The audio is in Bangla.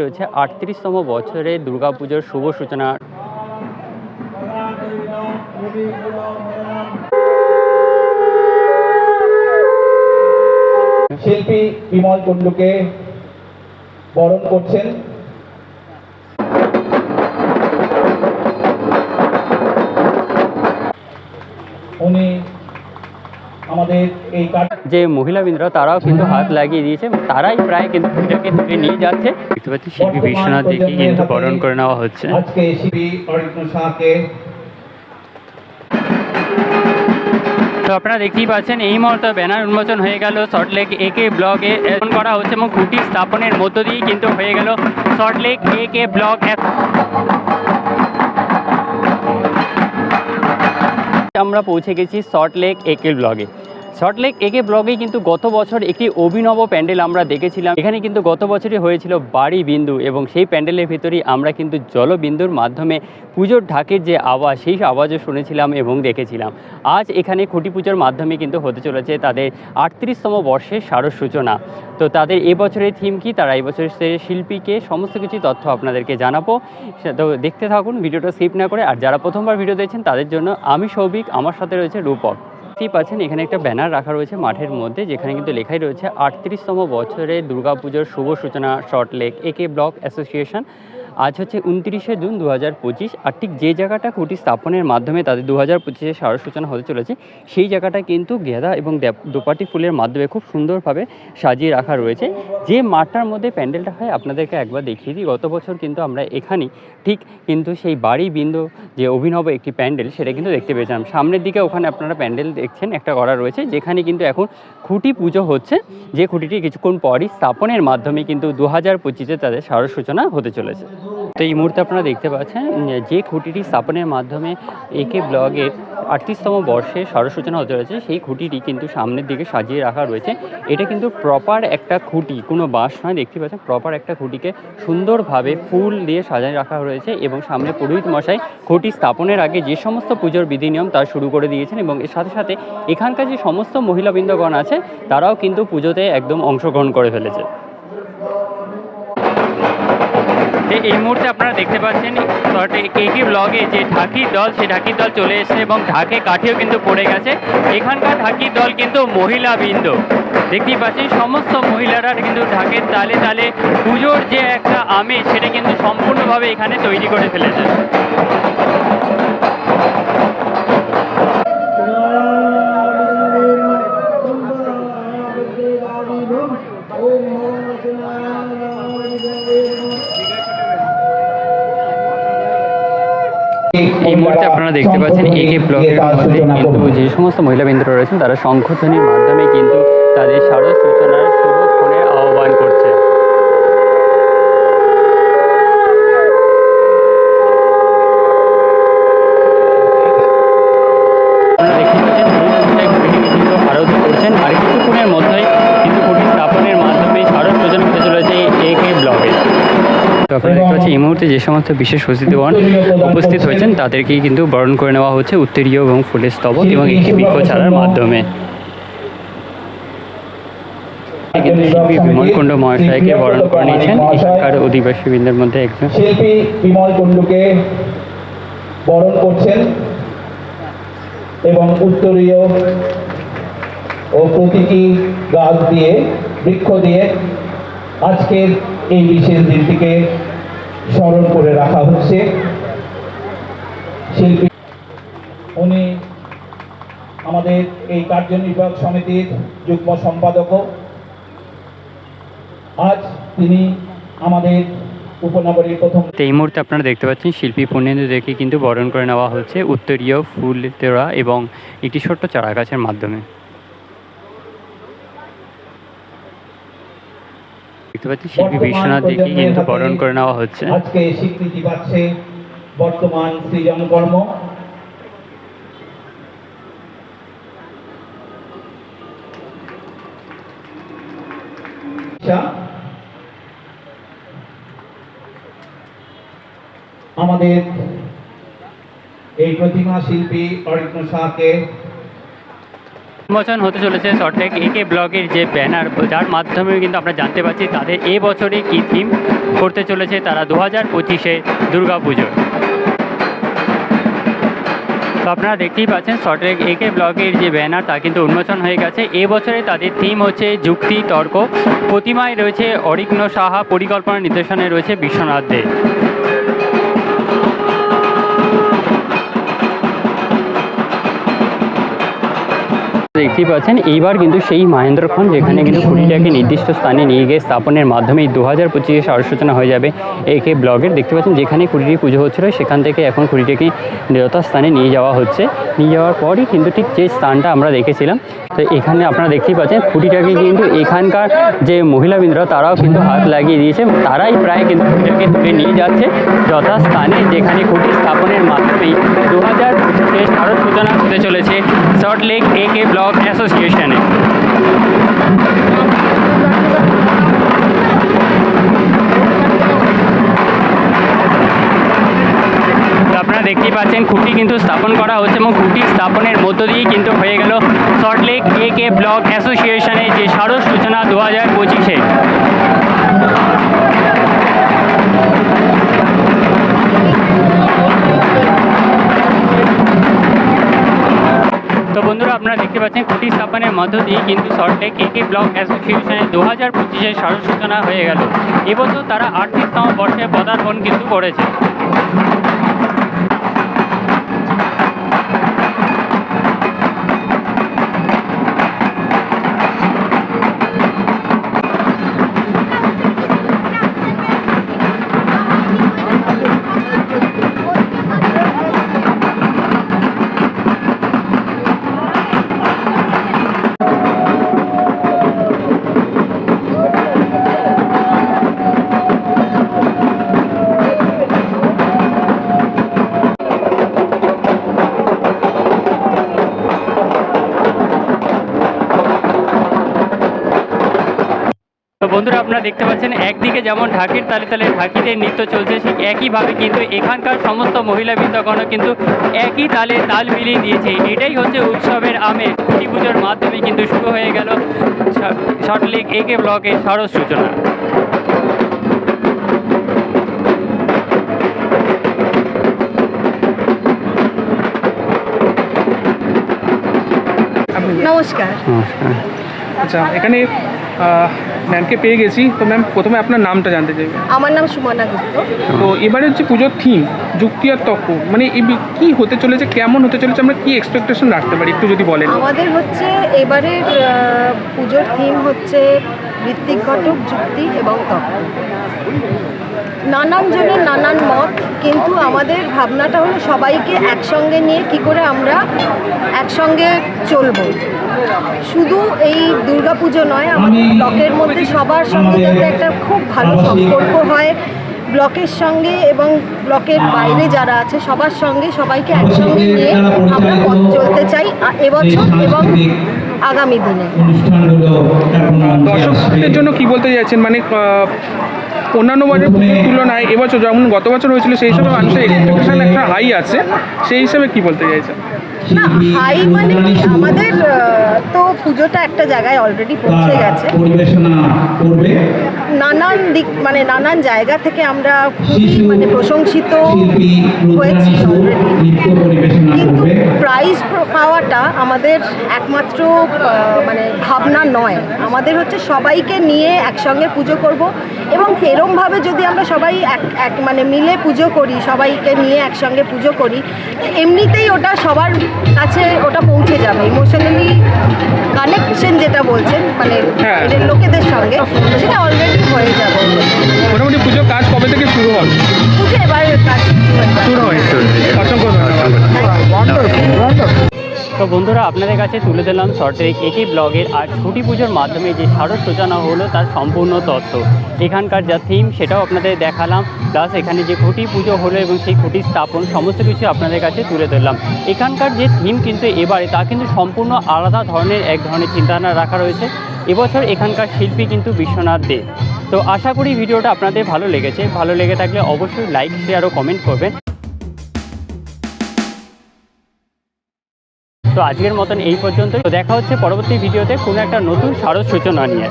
রয়েছে আটত্রিশতম বছরে দুর্গাপুজোর শুভ সূচনা। শিল্পী বিমল কুণ্ডুকে বরণ করছেন। আমাদের এই কাঠ যে মহিলাবৃন্দরা তারাও কিন্তু হাত লাগিয়ে দিয়েছে। তারাই প্রায় কিন্তু পূজাকে তুলে নিয়ে যাচ্ছে। দেখতে পাচ্ছি শিল্পী বিশ্বনাথ দেখি কিন্তু বরণ করে নেওয়া হচ্ছে। আজকে শিল্পী অরিত্র শাহকে তো আপনারা দেখতেই পাচ্ছেন এই মুহূর্তে ব্যানার উন্মোচন হয়ে গেল সল্টলেক একে ব্লগে এখন করা হচ্ছে এবং খুঁটি স্থাপনের মধ্য দিয়েই কিন্তু হয়ে গেল সল্টলেক একে ব্লগ আমরা পৌঁছে গেছি সল্টলেক একে ব্লগে সল্টলেক একে ব্লগে কিন্তু গত বছর একটি অভিনব প্যান্ডেল আমরা দেখেছিলাম। এখানে কিন্তু গত বছরই হয়েছিল বাড়ি বিন্দু এবং সেই প্যান্ডেলের ভেতরেই আমরা কিন্তু জলবিন্দুর মাধ্যমে পুজোর ঢাকের যে আওয়াজ, সেই আওয়াজও শুনেছিলাম এবং দেখেছিলাম। আজ এখানে খুঁটি পুজোর মাধ্যমে কিন্তু হতে চলেছে তাদের আটত্রিশতম বর্ষের সারস সূচনা। তো তাদের এবছরের থিম কি? তারা এবছরের শিল্পীকে সমস্ত কিছু তথ্য আপনাদেরকে জানাব। তো দেখতে থাকুন, ভিডিওটা স্কিপ না করে। আর যারা প্রথমবার ভিডিও দেখছেন, তাদের জন্য আমি সৌভিক, আমার সাথে রয়েছে রূপক। দেখতেই পাচ্ছেন, এখানে একটা ব্যানার রাখা রয়েছে মাঠের মধ্যে, যেখানে কিন্তু লেখাই রয়েছে, আটত্রিশতম বছরে দুর্গাপুজোর শুভ সূচনা short lake, A K block association. আজ হচ্ছে উনত্রিশে জুন দু হাজার পঁচিশ আর ঠিক যে জায়গাটা খুঁটি স্থাপনের মাধ্যমে তাদের দু হাজার পঁচিশে সার সূচনা হতে চলেছে, সেই জায়গাটা কিন্তু গেঁদা এবং দোপাটি ফুলের মাধ্যমে খুব সুন্দরভাবে সাজিয়ে রাখা রয়েছে। যে মাঠটার মধ্যে প্যান্ডেলটা হয়, আপনাদেরকে একবার দেখিয়ে দিই। গত বছর কিন্তু আমরা এখানেই ঠিক কিন্তু সেই বাড়ি বিন্দু যে অভিনব একটি প্যান্ডেল, সেটা কিন্তু দেখতে পেয়েছিলাম। সামনের দিকে ওখানে আপনারা প্যান্ডেল দেখছেন, একটা করা রয়েছে, যেখানে কিন্তু এখন খুঁটি পুজো হচ্ছে। যে খুঁটিটি কিছুক্ষণ পরই স্থাপনের মাধ্যমে কিন্তু দু হাজার পঁচিশে তাদের সার সূচনা হতে চলেছে। তো এই মুহূর্তে আপনারা দেখতে পাচ্ছেন, যে খুঁটিটি স্থাপনের মাধ্যমে একে ব্লগের আটত্রিশতম বর্ষে সূচনা হতে রয়েছে সেই খুঁটিটি কিন্তু সামনের দিকে সাজিয়ে রাখা রয়েছে। এটা কিন্তু প্রপার একটা খুঁটি, কোনো বাঁশ নয়, দেখতে পাচ্ছেন প্রপার একটা খুঁটিকে সুন্দরভাবে ফুল দিয়ে সাজিয়ে রাখা রয়েছে এবং সামনে পুরোহিত মশাই খুঁটি স্থাপনের আগে যে সমস্ত পুজোর বিধি নিয়ম শুরু করে দিয়েছেন এবং এর সাথে সাথে এখানকার যে সমস্ত মহিলাবৃন্দগণ আছে, তারাও কিন্তু পুজোতে একদম অংশগ্রহণ করে ফেলেছে। তো এই মুহূর্তে আপনারা দেখতে পাচ্ছেন কে কি ব্লগে যে ঢাকির দল সেই ঢাকির দল চলে এসেছে এবং ঢাকে কাঠিও কিন্তু পড়ে গেছে। এখানকার ঢাকির দল কিন্তু মহিলা বৃন্দ দেখতেই পাচ্ছেন, সমস্ত মহিলারা কিন্তু ঢাকের তালে তালে পুজোর যে একটা আমেজ, সেটা কিন্তু সম্পূর্ণভাবে এখানে তৈরি করে ফেলেছে। মুহূর্তে আপনারা দেখতে পাচ্ছেন একে ব্লকের মধ্যে কিন্তু যে সমস্ত মহিলা মহিলাবৃন্দরা রয়েছেন তারা শঙ্খধ্বনির মাধ্যমে কিন্তু তাদের শারদ সূচনার শুভক্ষণের আহ্বান করছে। কিন্তু করছেন। আর কিছুক্ষণের মধ্যেই তো দেখতে এই মুহূর্তে যে সমস্ত বিশেষ অতিথিগণ উপস্থিত হয়েছেন, তাদেরকেই কিন্তু বরণ করে নেওয়া হচ্ছে উত্তরীয় এবং ফুলের স্তবক এবং একটি বৃক্ষ ছাড়ার মাধ্যমে। উত্তরীয় বৃক্ষ দিয়ে আজকের এই বিশেষ দিনটিকে স্মরণ করে রাখা হচ্ছে। শিল্পী উনি আমাদের এই কার্যনির্বাহক সমিতির যুগ্ম সম্পাদকও আজ তিনি আমাদের উপনগরীর প্রথম এই মুহূর্তে আপনারা দেখতে পাচ্ছেন শিল্পী পূর্ণেন্দুদেরকে কিন্তু বরণ করে নেওয়া হচ্ছে উত্তরীয় ফুল তোড়া এবং একটি ছোট্ট চারা গাছের মাধ্যমে। দেখতে পাচ্ছি শিল্পী বিশ্বনাথ দেখি কিন্তু বরণ করে নেওয়া হচ্ছে। আজকে স্বীকৃতি পাচ্ছে বর্তমান সৃজন কর্ম আমাদের এই প্রতিমা শিল্পী অরিত্র শাহকে উন্মোচন হতে চলেছে সল্টলেক একে ব্লগের যে ব্যানার, যার মাধ্যমে কিন্তু আমরা জানতে পারছি তাদের এ বছরে কী থিম করতে চলেছে তারা দু হাজার পঁচিশে দুর্গা পুজো তো আপনারা দেখতেই পাচ্ছেন সল্টলেক একে ব্লগের যে ব্যানার তা কিন্তু উন্মোচন হয়ে গেছে। এবছরে তাদের থিম হচ্ছে যুক্তি, তর্ক। প্রতিমায় রয়েছে অরিগ্ন সাহা, পরিকল্পনা নির্দেশনায় রয়েছে বিশ্বনাথ দে। দেখতেই পাচ্ছেন, এইবার কিন্তু সেই মহেন্দ্রক্ষণ যেখানে কিন্তু খুঁটিটাকে নির্দিষ্ট স্থানে নিয়ে গিয়ে স্থাপনের মাধ্যমে দু হাজার পঁচিশে সূচনা হয়ে যাবে একে ব্লগের। দেখতে পাচ্ছেন, যেখানে খুঁটিটি পুজো হচ্ছিল, সেখান থেকে এখন খুঁটিটাকে যথাস্থানে নিয়ে যাওয়া হচ্ছে। নিয়ে যাওয়ার পরই কিন্তু ঠিক যে স্থানটা আমরা দেখেছিলাম, তো এখানে আপনারা দেখতেই পাচ্ছেন খুঁটিটাকে কিন্তু এখানকার যে মহিলাবৃন্দরা, তারাও কিন্তু হাত লাগিয়ে দিয়েছে। তারাই প্রায় কিন্তু খুঁটিটাকে তুলে নিয়ে যাচ্ছে যথাস্থানে, যেখানে খুঁটি স্থাপনের মাধ্যমেই দু হাজার সূচনা হতে চলেছে। সল্টলেক এ কে ব্লক অ্যাসোসিয়েশনে আপনারা দেখতেই পাচ্ছেন, খুঁটি কিন্তু স্থাপন করা হচ্ছে এবং খুঁটি স্থাপনের মধ্য দিয়েই কিন্তু হয়ে গেল সল্টলেক এ কে ব্লক অ্যাসোসিয়েশনের যে সারস সূচনা দু হাজার পঁচিশে। পাচ্ছেন মধ্য দিয়ে কিন্তু সল্টলেক এ কে ব্লক অ্যাসোসিয়েশনের দু হাজার পঁচিশের সরসূচনা সূচনা হয়ে গেল। এবছর তারা আটত্রিশতম বর্ষে পদার্পণ কিন্তু করেছে। তো বন্ধুরা আপনারা দেখতে পাচ্ছেন একদিকে যেমন ঢাকির তালে তালে ঢাকিদের নৃত্য চলছে ঠিক একইভাবে কিন্তু এখানকার সমস্ত মহিলা বৃন্দগণও কিন্তু একই তালে তাল মিলিয়ে দিয়েছে। এটাই হচ্ছে উৎসবের আমেজ। খুঁটি পুজোর মাধ্যমে কিন্তু শুরু হয়ে গেল শর্টলেক একে ব্লকের সরস সূচনা। নমস্কার। নমস্কার। আচ্ছা এখানে ম্যামকে পেয়ে গেছি। তো ম্যাম প্রথমে আপনার নামটা জানতে চাই আমার নাম সুমনা গুপ্ত। তো এবারে হচ্ছে পুজোর থিম যুক্তি আর তর্ক মানে কি হতে চলেছে কেমন হতে চলেছে আমরা কি এক্সপেকটেশন রাখতে পারি? একটু যদি বলেন। আমাদের হচ্ছে এবারে পুজোর থিম হচ্ছে ঋত্বিক ঘটক যুক্তি এবং তর্ক নানান জনের নানান মত কিন্তু আমাদের ভাবনাটা হলো সবাইকে একসঙ্গে নিয়ে কি করে আমরা একসঙ্গে চলবো। শুধু এই দুর্গাপুজো নয় আমাদের ব্লকের মধ্যে সবার সঙ্গে যাতে একটা খুব ভালো সম্পর্ক হয় ব্লকের সঙ্গে এবং ব্লকের বাইরে যারা আছে সবার সঙ্গে সবাইকে একসঙ্গে নিয়ে আমরা পথ চলতে চাই এবছর এবং আগামী দিনে। দর্শকদের জন্য কি বলতে চাইছেন? মানে অন্যান্য বছর তুলনায় এবছর যেমন গত বছর হয়েছিল সেই হিসাবে মানুষের এক্সপেকটেশন একটা হাই আছে। সেই হিসাবে কি বলতে চাইছেন? না হাই মানে আমাদের তো পুজোটা একটা জায়গায় অলরেডি পৌঁছে গেছে। নানান দিক মানে নানান জায়গা থেকে আমরা খুবই মানে প্রশংসিত হয়েছি কিন্তু প্রাইজ পাওয়াটা আমাদের একমাত্র মানে ভাবনা নয়। আমাদের হচ্ছে সবাইকে নিয়ে একসঙ্গে পুজো করব এবং এরমভাবে যদি আমরা সবাই এক এক মানে মিলে পুজো করি সবাইকে নিয়ে একসঙ্গে পুজো করি তো এমনিতেই ওটা সবার কাছে ওটা পৌঁছে যাবে। ইমোশনালি কানেকশন যেটা বলছেন মানে হ্যাঁ। লোকেদের সঙ্গে সেটা অলরেডি হয়ে যাবে। মোটামুটি পুজোর কাজ কবে থেকে শুরু হবে? পুজো এবার কাজ শুরু হয় অসংখ্য ধন্যবাদ। তো বন্ধুরা আপনাদের কাছে তুলে দিলাম শর্টের একই ব্লগের আর ছুটি পুজোর মাধ্যমে যে স্মারক সূচনা হলো তার সম্পূর্ণ তথ্য এখানকার যা থিম সেটাও আপনাদের দেখালাম প্লাস এখানে যে খুঁটি পুজো হলো এবং সেই খুঁটি স্থাপন সমস্ত কিছু আপনাদের কাছে তুলে ধরলাম। এখানকার যে থিম কিন্তু এবারে তা কিন্তু সম্পূর্ণ আলাদা ধরনের এক ধরনের চিন্তাধারা রাখা রয়েছে। এবছর এখানকার শিল্পী কিন্তু বিশ্বনাথ দে। তো আশা করি ভিডিওটা আপনাদের ভালো লেগেছে। ভালো লেগে থাকলে অবশ্যই লাইক শেয়ার ও কমেন্ট করবেন। তো আজকের মতন এই পর্যন্ত তো দেখা হচ্ছে পরবর্তী ভিডিওতে কোনো একটা নতুন সারস সূচনা নিয়ে।